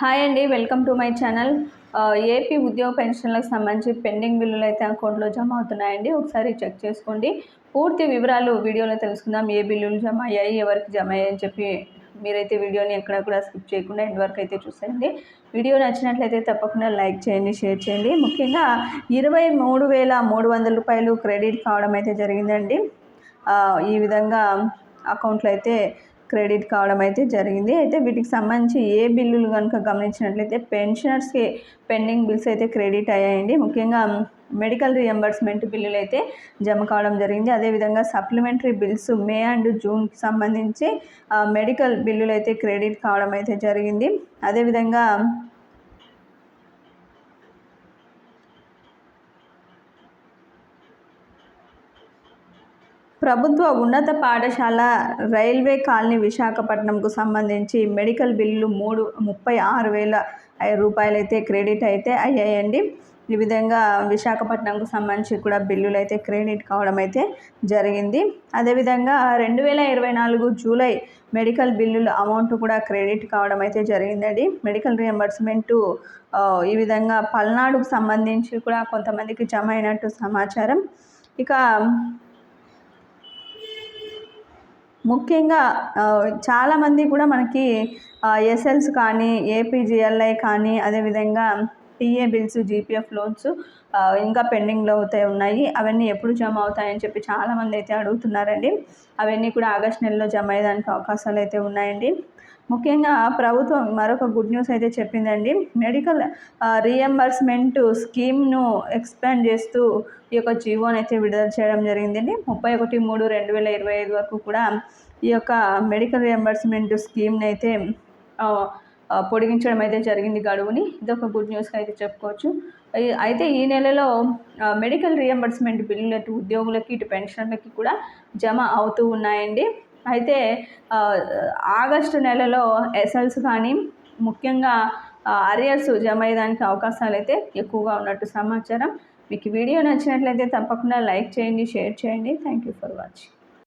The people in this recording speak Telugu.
హాయ్ అండి welcome to my channel. AP ఉద్యోగ పెన్షన్లకు సంబంధించి పెండింగ్ బిల్లులు అయితే అకౌంట్లో జమ అవుతున్నాయండి. ఒకసారి చెక్ చేసుకోండి. పూర్తి వివరాలు వీడియోలో తెలుసుకుందాం. ఏ బిల్లులు జమ అయ్యాయి ఎవరికి జమ అయ్యాయని అని చెప్పి మీరైతే వీడియోని ఎక్కడ కూడా స్కిప్ చేయకుండా ఎండ్ వరకు అయితే చూసేయండి. వీడియో నచ్చినట్లయితే తప్పకుండా లైక్ చేయండి షేర్ చేయండి. ముఖ్యంగా ఇరవై మూడు వేల మూడు వందల రూపాయలు క్రెడిట్ కావడం అయితే జరిగిందండి. ఈ విధంగా అకౌంట్లో అయితే క్రెడిట్ కావడం అయితే జరిగింది. అయితే వీటికి సంబంధించి ఏ బిల్లులు కనుక గమనించినట్లయితే పెన్షనర్స్కి పెండింగ్ బిల్స్ అయితే క్రెడిట్ అయ్యాయండి. ముఖ్యంగా మెడికల్ రియంబర్స్మెంట్ బిల్లులు అయితే జమ కావడం జరిగింది. అదేవిధంగా సప్లిమెంటరీ బిల్స్ మే అండ్ జూన్కి సంబంధించి మెడికల్ బిల్లులు అయితే క్రెడిట్ కావడం అయితే జరిగింది. అదేవిధంగా ప్రభుత్వ ఉన్నత పాఠశాల రైల్వే కాలనీ విశాఖపట్నంకు సంబంధించి మెడికల్ బిల్లు మూడు ముప్పై ఆరు వేల రూపాయలు అయితే క్రెడిట్ అయితే అయ్యాయండి. ఈ విధంగా విశాఖపట్నంకు సంబంధించి కూడా బిల్లులు అయితే క్రెడిట్ కావడం అయితే జరిగింది. అదేవిధంగా రెండు వేల ఇరవై నాలుగు జూలై మెడికల్ బిల్లుల అమౌంట్ కూడా క్రెడిట్ కావడం అయితే జరిగిందండి. మెడికల్ రియంబర్స్మెంట్ ఈ విధంగా పల్నాడుకు సంబంధించి కూడా కొంతమందికి జమ అయినట్టు సమాచారం. ఇక ముఖ్యంగా చాలామంది కూడా మనకి ఎస్ఎల్స్ కానీ ఏపీజిఎల్ఐ కానీ అదేవిధంగా టీఏ బిల్స్ జీపీఎఫ్ లోన్స్ ఇంకా పెండింగ్లో అవుతాయి ఉన్నాయి. అవన్నీ ఎప్పుడు జమ అవుతాయని చెప్పి చాలామంది అయితే అడుగుతున్నారండి. అవన్నీ కూడా ఆగస్ట్ నెలలో జమ అయ్యేదానికి అవకాశాలు అయితే ఉన్నాయండి. ముఖ్యంగా ప్రభుత్వం మరొక గుడ్ న్యూస్ అయితే చెప్పిందండి. మెడికల్ రీఎంబర్స్మెంట్ స్కీమ్ను ఎక్స్పాండ్ చేస్తూ ఈ యొక్క జీవోని అయితే విడుదల చేయడం జరిగిందండి. ముప్పై ఒకటి మూడు రెండు వేల ఇరవై ఐదు వరకు కూడా ఈ యొక్క మెడికల్ రియంబర్స్మెంట్ స్కీమ్ని అయితే పొడిగించడం అయితే జరిగింది గడువుని. ఇది ఒక గుడ్ న్యూస్గా అయితే చెప్పుకోవచ్చు. అయితే ఈ నెలలో మెడికల్ రియంబర్స్మెంట్ బిల్లులు అటు ఉద్యోగులకి ఇటు పెన్షన్లకి కూడా జమ అవుతూ ఉన్నాయండి. అయితే ఆగస్టు నెలలో ఎస్ఎల్స్ కానీ ముఖ్యంగా అరియర్స్ జమ అయ్యేదానికి అవకాశాలు అయితే ఎక్కువగా ఉన్నట్టు సమాచారం. మీకు వీడియో నచ్చినట్లయితే తప్పకుండా లైక్ చేయండి షేర్ చేయండి. Thank you for watching.